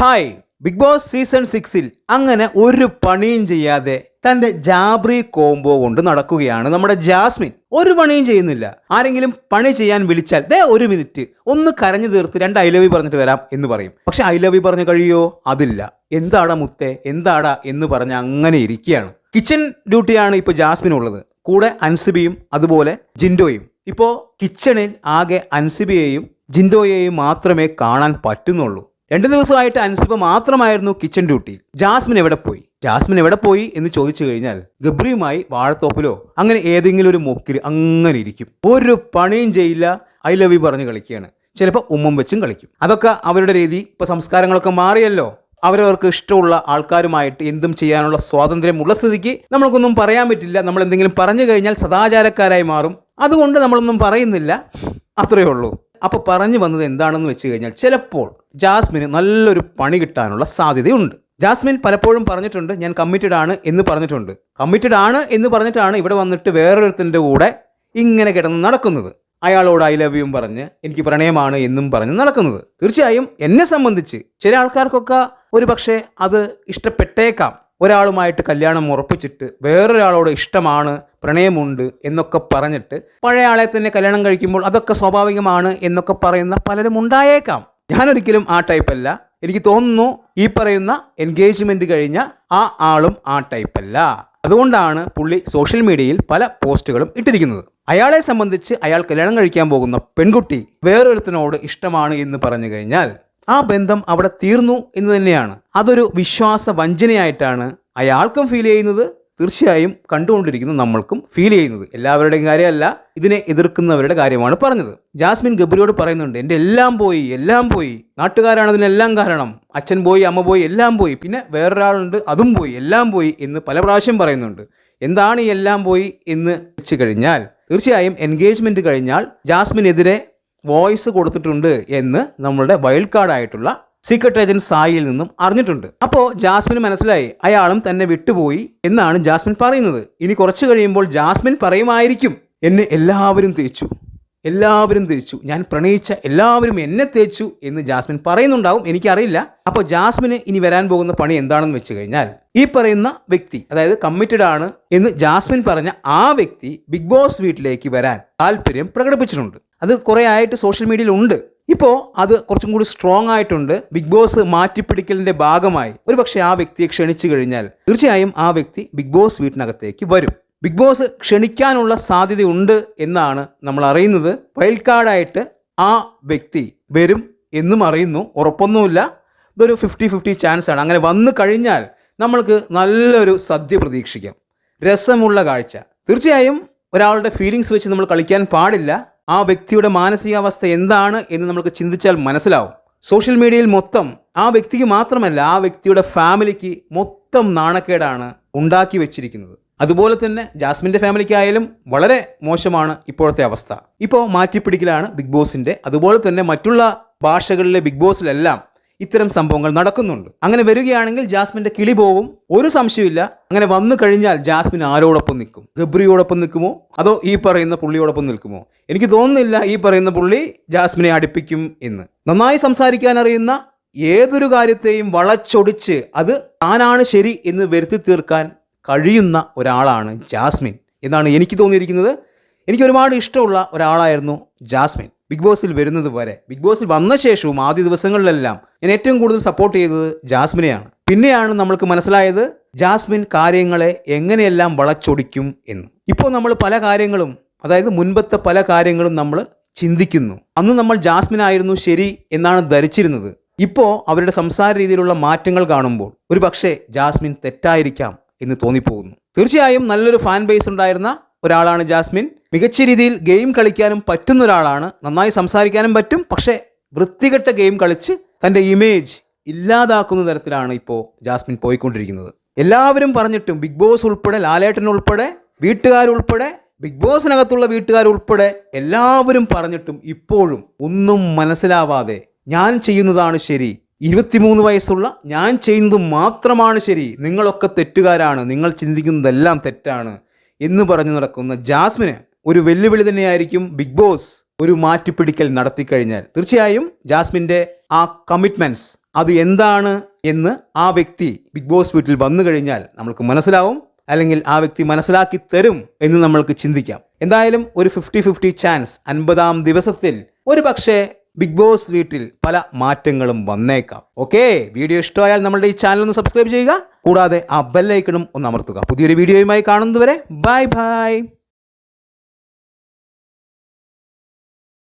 Hi big boss season സിക്സിൽ അങ്ങനെ ഒരു പണിയും ചെയ്യാതെ തന്റെ ജാബ്രി കോംബോ കൊണ്ട് നടക്കുകയാണ് നമ്മുടെ ജാസ്മിൻ. ഒരു പണിയും ചെയ്യുന്നില്ല. ആരെങ്കിലും പണി ചെയ്യാൻ വിളിച്ചാൽ ദേ ഒരു മിനിറ്റ് ഒന്ന് കരഞ്ഞു തീർത്ത് രണ്ട് ഐ ലവ് യു പറഞ്ഞിട്ട് വരാം എന്ന് പറയും. പക്ഷെ ഐ ലവ് യു പറഞ്ഞു കഴിയോ അതില്ല. എന്താടാ മുത്തേ? എന്താടാ എന്ന് പറഞ്ഞ് അങ്ങനെ ഇരിക്കുകയാണ്. കിച്ചൺ ഡ്യൂട്ടിയാണ് ഇപ്പോൾ ജാസ്മിൻ ഉള്ളത്. കൂടെ അൻസിബിയും അതുപോലെ ജിൻഡോയും. ഇപ്പോൾ കിച്ചണിൽ ആകെ അൻസിബിയെയും ജിൻഡോയെയും മാത്രമേ കാണാൻ പറ്റുന്നുള്ളൂ. രണ്ട് ദിവസമായിട്ട് അൻസിബ മാത്രമായിരുന്നു കിച്ചൺ ഡ്യൂട്ടി ജാസ്മിൻ എവിടെ പോയി? ജാസ്മിൻ എവിടെ പോയി എന്ന് ചോദിച്ചു കഴിഞ്ഞാൽ ഗബ്രിയുമായി വാഴത്തോപ്പിലോ അങ്ങനെ ഏതെങ്കിലും ഒരു മുക്കിൽ അങ്ങനെ ഇരിക്കും. ഒരു പണിയും ചെയ്യില്ല. ഐ ലവ് യു പറഞ്ഞ് കളിക്കുകയാണ്. ചിലപ്പോൾ ഉമ്മം വെച്ചും കളിക്കും. അതൊക്കെ അവരുടെ രീതി. ഇപ്പൊ സംസ്കാരങ്ങളൊക്കെ മാറിയല്ലോ. അവരവർക്ക് ഇഷ്ടമുള്ള ആൾക്കാരുമായിട്ട് എന്തും ചെയ്യാനുള്ള സ്വാതന്ത്ര്യമുള്ള സ്ഥിതിക്ക് നമ്മൾക്കൊന്നും പറയാൻ പറ്റില്ല. നമ്മൾ എന്തെങ്കിലും പറഞ്ഞു കഴിഞ്ഞാൽ സദാചാരക്കാരായി മാറും. അതുകൊണ്ട് നമ്മളൊന്നും പറയുന്നില്ല. അത്രയേ ഉള്ളൂ. അപ്പോൾ പറഞ്ഞു വന്നത് എന്താണെന്ന് വെച്ച് കഴിഞ്ഞാൽ ചിലപ്പോൾ ജാസ്മിന് നല്ലൊരു പണി കിട്ടാനുള്ള സാധ്യതയുണ്ട്. ജാസ്മിൻ പലപ്പോഴും പറഞ്ഞിട്ടുണ്ട് ഞാൻ കമ്മിറ്റഡ് ആണ് എന്ന് പറഞ്ഞിട്ടുണ്ട്. കമ്മിറ്റഡ് ആണ് എന്ന് പറഞ്ഞിട്ടാണ് ഇവിടെ വന്നിട്ട് വേറൊരുത്തിന്റെ കൂടെ ഇങ്ങനെ കിടന്ന് നടക്കുന്നത്. അയാളോട് ഐ ലവ് യും പറഞ്ഞ് എനിക്ക് പ്രണയമാണ് എന്നും പറഞ്ഞ് നടക്കുന്നത്. തീർച്ചയായും എന്നെ സംബന്ധിച്ച് ചില ആൾക്കാർക്കൊക്കെ ഒരു പക്ഷേ അത് ഇഷ്ടപ്പെട്ടേക്കാം. ഒരാളുമായിട്ട് കല്യാണം ഉറപ്പിച്ചിട്ട് വേറൊരാളോട് ഇഷ്ടമാണ് പ്രണയമുണ്ട് എന്നൊക്കെ പറഞ്ഞിട്ട് പഴയ ആളെ തന്നെ കല്യാണം കഴിക്കുമ്പോൾ അതൊക്കെ സ്വാഭാവികമാണ് എന്നൊക്കെ പറയുന്ന പലരും ഉണ്ടായേക്കാം. ഞാനൊരിക്കലും ആ ടൈപ്പല്ല എനിക്ക് തോന്നുന്നു ഈ പറയുന്ന എൻഗേജ്മെന്റ് കഴിഞ്ഞ ആ ആളും ആ ടൈപ്പല്ല അതുകൊണ്ടാണ് പുള്ളി സോഷ്യൽ മീഡിയയിൽ പല പോസ്റ്റുകളും ഇട്ടിരിക്കുന്നത്. അയാളെ സംബന്ധിച്ച് അയാൾ കല്യാണം കഴിക്കാൻ പോകുന്ന പെൺകുട്ടി വേറൊരുത്തനോട് ഇഷ്ടമാണ് എന്ന് പറഞ്ഞു കഴിഞ്ഞാൽ ആ ബന്ധം അവിടെ തീർന്നു എന്ന് തന്നെയാണ്. അതൊരു വിശ്വാസ വഞ്ചനയായിട്ടാണ് അയാൾക്കും ഫീൽ ചെയ്യുന്നത്. തീർച്ചയായും കണ്ടുകൊണ്ടിരിക്കുന്ന നമ്മൾക്കും ഫീൽ ചെയ്യുന്നത്. എല്ലാവരുടെയും കാര്യമല്ല ഇതിനെ എതിർക്കുന്നവരുടെ കാര്യമാണ് പറഞ്ഞത്. ജാസ്മിൻ ഗബ്രിയോട് പറയുന്നുണ്ട് എന്റെ എല്ലാം പോയി എല്ലാം പോയി. നാട്ടുകാരാണ് ഇതിനെല്ലാം കാരണം. അച്ഛൻ പോയി അമ്മ പോയി എല്ലാം പോയി. പിന്നെ വേറൊരാളുണ്ട് അതും പോയി എല്ലാം പോയി എന്ന് പല പ്രാവശ്യം പറയുന്നുണ്ട്. എന്താണ് ഈ എല്ലാം പോയി എന്ന് വെച്ച് കഴിഞ്ഞാൽ തീർച്ചയായും എൻഗേജ്മെന്റ് കഴിഞ്ഞാൽ ജാസ്മിനെതിരെ വോയിസ് കൊടുത്തിട്ടുണ്ട് എന്ന് നമ്മളുടെ വൈൽഡ് കാർഡായിട്ടുള്ള സീക്രട്ട് ഏജന്റ് സായിയിൽ നിന്നും അറിഞ്ഞിട്ടുണ്ട്. അപ്പോൾ ജാസ്മിൻ മനസ്സിലായി അയാളും തന്നെ വിട്ടുപോയി എന്നാണ് ജാസ്മിൻ പറയുന്നത്. ഇനി കുറച്ച് കഴിയുമ്പോൾ ജാസ്മിൻ പറയുമായിരിക്കും എന്നെ എല്ലാവരും തേച്ചു എല്ലാവരും തേച്ചു ഞാൻ പ്രണയിച്ച എല്ലാവരും എന്നെ തേച്ചു എന്ന് ജാസ്മിൻ പറയുന്നുണ്ടാവും. എനിക്കറിയില്ല. അപ്പോൾ ജാസ്മിന് ഇനി വരാൻ പോകുന്ന പണി എന്താണെന്ന് വെച്ച് കഴിഞ്ഞാൽ ഈ പറയുന്ന വ്യക്തി അതായത് കമ്മിറ്റഡ് ആണ് എന്ന് ജാസ്മിൻ പറഞ്ഞ ആ വ്യക്തി ബിഗ് ബോസ് വീട്ടിലേക്ക് വരാൻ താല്പര്യം പ്രകടിപ്പിച്ചിട്ടുണ്ട്. അത് കുറേ ആയിട്ട് സോഷ്യൽ മീഡിയയിൽ ഉണ്ട്. ഇപ്പോൾ അത് കുറച്ചും കൂടി സ്ട്രോങ് ആയിട്ടുണ്ട്. ബിഗ് ബോസ് മാറ്റിപ്പിടിക്കലിന്റെ ഭാഗമായി. ഒരുപക്ഷെ ആ വ്യക്തിയെ ക്ഷണിച്ചു കഴിഞ്ഞാൽ തീർച്ചയായും ആ വ്യക്തി ബിഗ് ബോസ് വീട്ടിനകത്തേക്ക് വരും. ബിഗ് ബോസ് ക്ഷണിക്കാനുള്ള സാധ്യതയുണ്ട് എന്നാണ് നമ്മൾ അറിയുന്നത്. വയൽക്കാടായിട്ട് ആ വ്യക്തി വരും എന്നും അറിയുന്നു. ഉറപ്പൊന്നുമില്ല. ഇതൊരു ഫിഫ്റ്റി ഫിഫ്റ്റി ചാൻസ് ആണ്. അങ്ങനെ വന്നു കഴിഞ്ഞാൽ നമ്മൾക്ക് നല്ലൊരു സദ്യ പ്രതീക്ഷിക്കാം. രസമുള്ള കാഴ്ച. തീർച്ചയായും ഒരാളുടെ ഫീലിങ്സ് വെച്ച് നമ്മൾ കളിക്കാൻ പാടില്ല. ആ വ്യക്തിയുടെ മാനസികാവസ്ഥ എന്താണ് എന്ന് നമുക്ക് ചിന്തിച്ചാൽ മനസ്സിലാവും. സോഷ്യൽ മീഡിയയിൽ മൊത്തം ആ വ്യക്തിക്ക് മാത്രമല്ല ആ വ്യക്തിയുടെ ഫാമിലിക്ക് മൊത്തം നാണക്കേടാണ് ഉണ്ടാക്കി വെച്ചിരിക്കുന്നത്. അതുപോലെ തന്നെ ജാസ്മിന്റെ ഫാമിലിക്കായാലും വളരെ മോശമാണ് ഇപ്പോഴത്തെ അവസ്ഥ. ഇപ്പോൾ മാറ്റിപ്പിടിക്കലാണ് ബിഗ് ബോസിന്റെ. അതുപോലെ തന്നെ മറ്റുള്ള ഭാഷകളിലെ ബിഗ് ബോസിലെല്ലാം ഇത്തരം സംഭവങ്ങൾ നടക്കുന്നുണ്ട്. അങ്ങനെ വരികയാണെങ്കിൽ ജാസ്മിന്റെ കിളി പോവും. ഒരു സംശയമില്ല അങ്ങനെ വന്നു കഴിഞ്ഞാൽ ജാസ്മിൻ ആരോടൊപ്പം നിൽക്കും? ഗബ്രിയോടൊപ്പം നിൽക്കുമോ? അതോ ഈ പറയുന്ന പുള്ളിയോടൊപ്പം നിൽക്കുമോ? എനിക്ക് തോന്നുന്നില്ല ഈ പറയുന്ന പുള്ളി ജാസ്മിനെ അടുപ്പിക്കും എന്ന്. നന്നായി സംസാരിക്കാൻ അറിയുന്ന ഏതൊരു കാര്യത്തെയും വളച്ചൊടിച്ച് അത് താനാണ് ശരി എന്ന് വരുത്തി തീർക്കാൻ കഴിയുന്ന ഒരാളാണ് ജാസ്മിൻ. എന്നാണ് എനിക്ക് തോന്നിയിരിക്കുന്നത്. എനിക്ക് ഒരുപാട് ഇഷ്ടമുള്ള ഒരാളായിരുന്നു ജാസ്മിൻ. ബിഗ് ബോസിൽ വരുന്നത് വരെ. ബിഗ് ബോസിൽ വന്ന ശേഷവും ആദ്യ ദിവസങ്ങളിലെല്ലാം ഞാൻ ഏറ്റവും കൂടുതൽ സപ്പോർട്ട് ചെയ്തത് ജാസ്മിനെയാണ്. പിന്നെയാണ് നമ്മൾക്ക് മനസ്സിലായത് ജാസ്മിൻ കാര്യങ്ങളെ എങ്ങനെയെല്ലാം വളച്ചൊടിക്കും എന്ന്. ഇപ്പോൾ നമ്മൾ പല കാര്യങ്ങളും അതായത് മുൻപത്തെ പല കാര്യങ്ങളും നമ്മൾ ചിന്തിക്കുന്നു. അന്ന് നമ്മൾ ജാസ്മിൻ ആയിരുന്നു ശരി എന്നാണ് ധരിച്ചിരുന്നത്. ഇപ്പോൾ അവരുടെ സംസാര രീതിയിലുള്ള മാറ്റങ്ങൾ കാണുമ്പോൾ ഒരു പക്ഷേ ജാസ്മിൻ തെറ്റായിരിക്കാം എന്ന് തോന്നിപ്പോകുന്നു. തീർച്ചയായും നല്ലൊരു ഫാൻ ബേസ് ഉണ്ടായിരുന്ന ഒരാളാണ് ജാസ്മിൻ. മികച്ച രീതിയിൽ ഗെയിം കളിക്കാനും പറ്റുന്ന ഒരാളാണ്. നന്നായി സംസാരിക്കാനും പറ്റും. പക്ഷേ വൃത്തികെട്ട ഗെയിം കളിച്ച് തന്റെ ഇമേജ് ഇല്ലാതാക്കുന്ന തരത്തിലാണ് ഇപ്പോൾ ജാസ്മിൻ പോയിക്കൊണ്ടിരിക്കുന്നത്. എല്ലാവരും പറഞ്ഞിട്ടും ബിഗ് ബോസ് ഉൾപ്പെടെ ലാലേട്ടൻ ഉൾപ്പെടെ വീട്ടുകാരുൾപ്പെടെ ബിഗ് ബോസിനകത്തുള്ള വീട്ടുകാരുൾപ്പെടെ എല്ലാവരും പറഞ്ഞിട്ടും ഇപ്പോഴും ഒന്നും മനസ്സിലാവാതെ ഞാൻ ചെയ്യുന്നതാണ് ശരി. ഇരുപത്തിമൂന്ന് വയസ്സുള്ള ഞാൻ ചെയ്യുന്നത് മാത്രമാണ് ശരി. നിങ്ങളൊക്കെ തെറ്റുകാരാണ്. നിങ്ങൾ ചിന്തിക്കുന്നതെല്ലാം തെറ്റാണ്. എന്ന് പറഞ്ഞു നടക്കുന്ന ജാസ്മിന് ഒരു വെല്ലുവിളി തന്നെയായിരിക്കും ബിഗ് ബോസ് ഒരു മാറ്റിപ്പിടിക്കൽ നടത്തിക്കഴിഞ്ഞാൽ. തീർച്ചയായും ജാസ്മിന്റെ ആ കമ്മിറ്റ്മെന്റ്സ് അത് എന്താണ് എന്ന് ആ വ്യക്തി ബിഗ് ബോസ് വീട്ടിൽ വന്നു കഴിഞ്ഞാൽ നമ്മൾക്ക് മനസ്സിലാവും. അല്ലെങ്കിൽ ആ വ്യക്തി മനസ്സിലാക്കി തരും എന്ന് നമ്മൾക്ക് ചിന്തിക്കാം. എന്തായാലും ഒരു ഫിഫ്റ്റി ഫിഫ്റ്റി ചാൻസ് അൻപതാം ദിവസത്തിൽ ഒരു പക്ഷേ ബിഗ് ബോസ് വീട്ടിൽ പല മാറ്റങ്ങളും വന്നേക്കാം. ഓക്കെ വീഡിയോ ഇഷ്ടമായാൽ നമ്മളുടെ ഈ ചാനൽ ഒന്ന് സബ്സ്ക്രൈബ് ചെയ്യുക. കൂടാതെ ആ ബെല്ലൈക്കണും ഒന്ന് അമർത്തുക. പുതിയൊരു വീഡിയോയുമായി കാണുന്നതുവരെ ബൈ ബൈ.